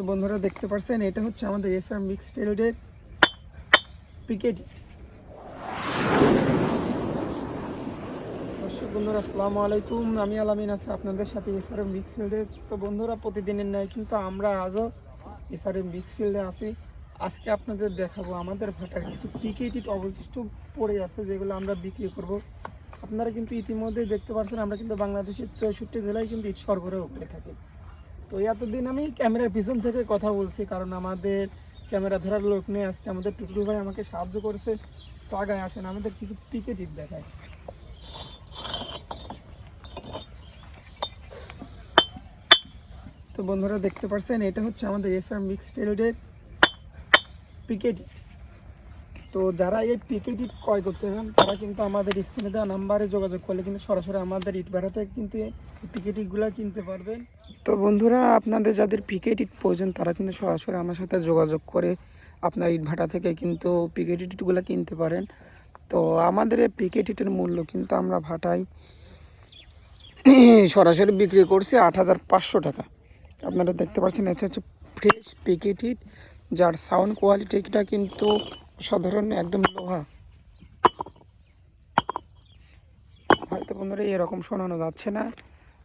তো বন্ধুরা দেখতে পাচ্ছেন এটা হচ্ছে আমাদের এসআর মিক্স ফিল্ডের পিকেটি দর্শক বন্ধুরা, আসসালামু আলাইকুম। আমি আলামিন আছি আপনাদের সাথে এসআর মিক্স ফিল্ডে তো বন্ধুরা, প্রতিদিনের ন্যায় কিন্তু আমরা আজও এসআর মিক্স ফিল্ডে আছি। আজকে আপনাদের দেখাবো, আমাদের ভাটার কিছু পিকেটিট অবশিষ্ট পড়ে আছে, যেগুলো আমরা বিক্রি করব। আপনারা কিন্তু ইতিমধ্যে দেখতে পাচ্ছেন আমরা কিন্তু বাংলাদেশের চৌষট্টি জেলায় কিন্তু সরবরাহ করে থাকি। তো এতদিন আমি ক্যামেরার পিছন থেকে কথা বলছি, কারণ আমাদের ক্যামেরা ধরার লোক নেই। আজকে আমাদের টুটুল ভাই আমাকে সাহায্য করেছে, তো আগায় আসেন, আমাদের কিছু পিকেটিট দেখায়। তো বন্ধুরা দেখতে পারছেন, এটা হচ্ছে আমাদের এসআর মিক্স ফিল্ডের পিকেটিট তো যারা এই পিকেটিট ক্রয় করতে চান, তারা কিন্তু আমাদের স্ক্রিনে দেওয়া নাম্বারে যোগাযোগ করলে কিন্তু সরাসরি আমাদের ইট ভাড়াতে কিন্তু এই পিকেটিটগুলো কিনতে পারবেন। তো বন্ধুরা, আপনাদের যাদের পিকেটিট প্রয়োজন, তারা কিন্তু সরাসরি আমার সাথে যোগাযোগ করে আপনার ইট ভাটা থেকে কিন্তু পিকেটিটগুলো কিনতে পারেন। তো আমাদের এই পিকেটিটের মূল্য কিন্তু আমরা ভাটাই সরাসরি বিক্রি করছি আট হাজার পাঁচশো টাকা। আপনারা দেখতে পাচ্ছেন, এটা হচ্ছে ফ্রেশ পিকেটিট যার সাউন্ড কোয়ালিটিটা কিন্তু সাধারণ একদম লোহা। হয়তো বন্ধুরা এরকম শোনানো যাচ্ছে না।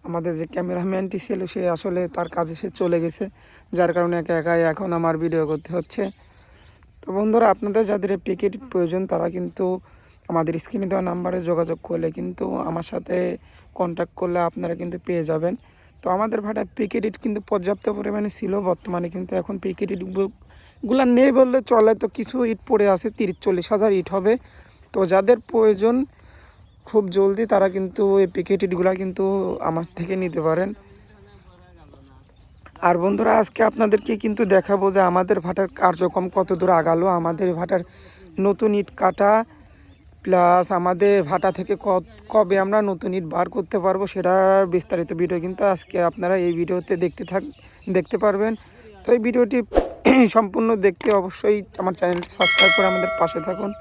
আমাদের যে ক্যামেরাম্যানটি ছিল, সে আসলে তার কাজে সে চলে গেছে, যার কারণে একা একাই এখন আমার ভিডিও করতে হচ্ছে। তো বন্ধুরা, আপনাদের যাদের প্যাকেট প্রয়োজন, তারা কিন্তু আমাদের স্ক্রিনে দেওয়া নাম্বারে যোগাযোগ করলে কিন্তু আমার সাথে কন্ট্যাক্ট করলে আপনারা কিন্তু পেয়ে যাবেন। তো আমাদের ভাটায় প্যাকেট কিন্তু পর্যাপ্ত পরিমাণে ছিল, বর্তমানে কিন্তু এখন প্যাকেট গুলা নেই বললে চলে, তো কিছু ইট পড়ে আছে, তিরিশ চল্লিশ হাজার ইট হবে। তো যাদের প্রয়োজন, খুব জলদি তারা কিন্তু এই প্যাকেট ইটগুলা কিন্তু আমার থেকে নিতে পারেন। আর বন্ধুরা, আজকে আপনাদেরকে কিন্তু দেখাবো যে আমাদের ভাটার কার্যক্রম কত দূর আগালো, আমাদের ভাটার নতুন ইট কাটা, প্লাস আমাদের ভাটা থেকে কবে আমরা নতুন ইট বার করতে পারব সেটার বিস্তারিত ভিডিও কিন্তু আজকে আপনারা এই ভিডিওতে দেখতে থাক, দেখতে পারবেন। তো এই ভিডিওটি সম্পূর্ণ দেখতে অবশ্যই আমার চ্যানেলটি সাবস্ক্রাইব করে আমাদের পাশে থাকুন।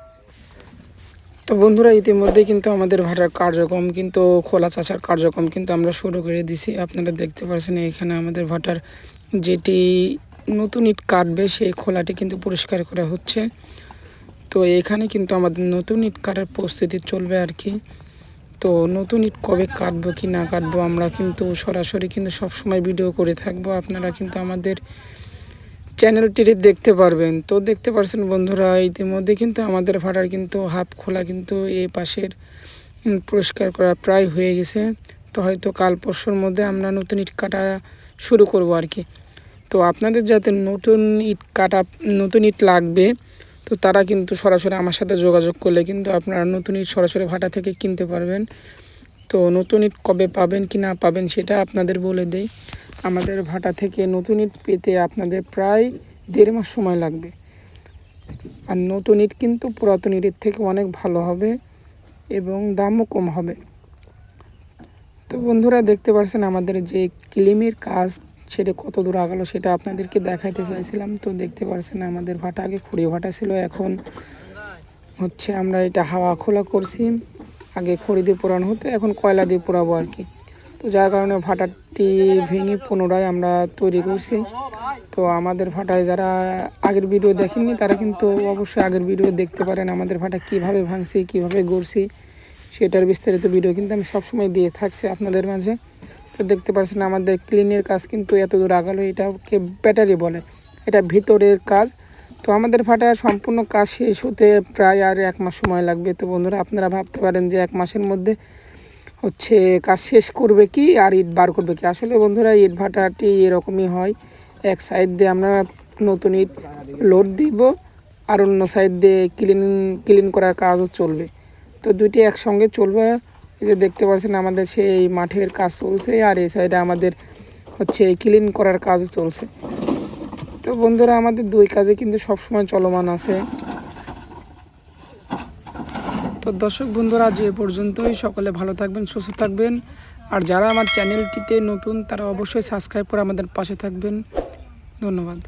তো বন্ধুরা, ইতিমধ্যে কিন্তু আমাদের ভাটার কার্যক্রম কিন্তু খোলা চাষার কার্যক্রম কিন্তু আমরা শুরু করে দিছি। আপনারা দেখতে পাচ্ছেন এখানে আমাদের ভাটার যেটি নতুন ইট কাটবে, সেই খোলাটি কিন্তু পরিষ্কার করা হচ্ছে। তো এখানে কিন্তু আমাদের নতুন ইট কাটার প্রস্তুতি চলবে আর কি। তো নতুন ইট কবে কাটবো, কি না কাটবো, আমরা কিন্তু সরাসরি কিন্তু সবসময় ভিডিও করে থাকব। আপনারা কিন্তু আমাদের চ্যানেলটি দেখতে পারবেন। তো দেখতে পারছেন বন্ধুরা, ইতিমধ্যে কিন্তু আমাদের ভাড়ার কিন্তু হাফ খোলা কিন্তু এ পাশের পরিষ্কার করা প্রায় হয়ে গেছে। তো হয়তো কাল পরশুর মধ্যে আমরা নতুন ইট কাটা শুরু করব আর কি। তো আপনাদের যাতে নতুন ইট কাটা, নতুন ইট লাগবে, তো তারা কিন্তু সরাসরি আমার সাথে যোগাযোগ করলে কিন্তু আপনারা নতুন ইট সরাসরি ভাটা থেকে কিনতে পারবেন। তো নতুন ইট কবে পাবেন কি না পাবেন সেটা আপনাদের বলে দেই। আমাদের ভাটা থেকে নতুন ইট পেতে আপনাদের প্রায় দেড় মাস সময় লাগবে। আর নতুন ইট কিন্তু পুরাতন ইটের থেকে অনেক ভালো হবে এবং দামও কম হবে। তো বন্ধুরা, দেখতে পাচ্ছেন আমাদের যে ক্লিমের কাজ সেটা কত দূর আগালো সেটা আপনাদেরকে দেখাইতে চাইছিলাম। তো দেখতে পাচ্ছেন আমাদের ভাটা আগে খড়ি ভাটা ছিল, এখন হচ্ছে আমরা এটা হাওয়া খোলা করছি। আগে খড়ি দিয়ে পোড়ানো হতো, এখন কয়লা দিয়ে পোড়াবো আর কি। তো যার কারণে ভাটাটি ভেঙে পুনরায় আমরা তৈরি করছি। তো আমাদের ভাটায় যারা আগের ভিডিও দেখেননি, তারা কিন্তু অবশ্যই আগের ভিডিও দেখতে পারেন আমাদের ভাটা কীভাবে ভাঙছি, কীভাবে গড়ছি, সেটার বিস্তারিত ভিডিও কিন্তু আমি সবসময় দিয়ে থাকছি আপনাদের মাঝে। তো দেখতে পাচ্ছেন আমাদের ক্লিনের কাজ কিন্তু এত দূর আগালো, এটাকে ব্যাটারি বলে, এটা ভিতরের কাজ। তো আমাদের ভাটা সম্পূর্ণ কাজ শেষ হতে প্রায় আর এক মাস সময় লাগবে। তো বন্ধুরা, আপনারা ভাবতে পারেন যে এক মাসের মধ্যে হচ্ছে কাজ শেষ করবে কি আর ইট বার করবে কি? আসলে বন্ধুরা ইট ভাটাটি এরকমই হয়। এক সাইড দিয়ে আমরা নতুন ইট লোড দিব আর অন্য সাইড দিয়ে ক্লিন ক্লিন করার কাজও চলবে। তো দুইটি একসঙ্গে চলবে। এই যে দেখতে পাচ্ছেন আমাদের সেই মাঠের কাজ চলছে আর এই সাইডে আমাদের হচ্ছে ক্লিন করার কাজও চলছে। তো বন্ধুরা, আমাদের দুই কাজে কিন্তু সবসময় চলমান আছে। তো দর্শক বন্ধুরা এ পর্যন্তই। সকলে ভালো থাকবেন, সুস্থ থাকবেন। আর যারা আমার চ্যানেলটিতে নতুন, তারা অবশ্যই সাবস্ক্রাইব করে আমাদের পাশে থাকবেন। ধন্যবাদ।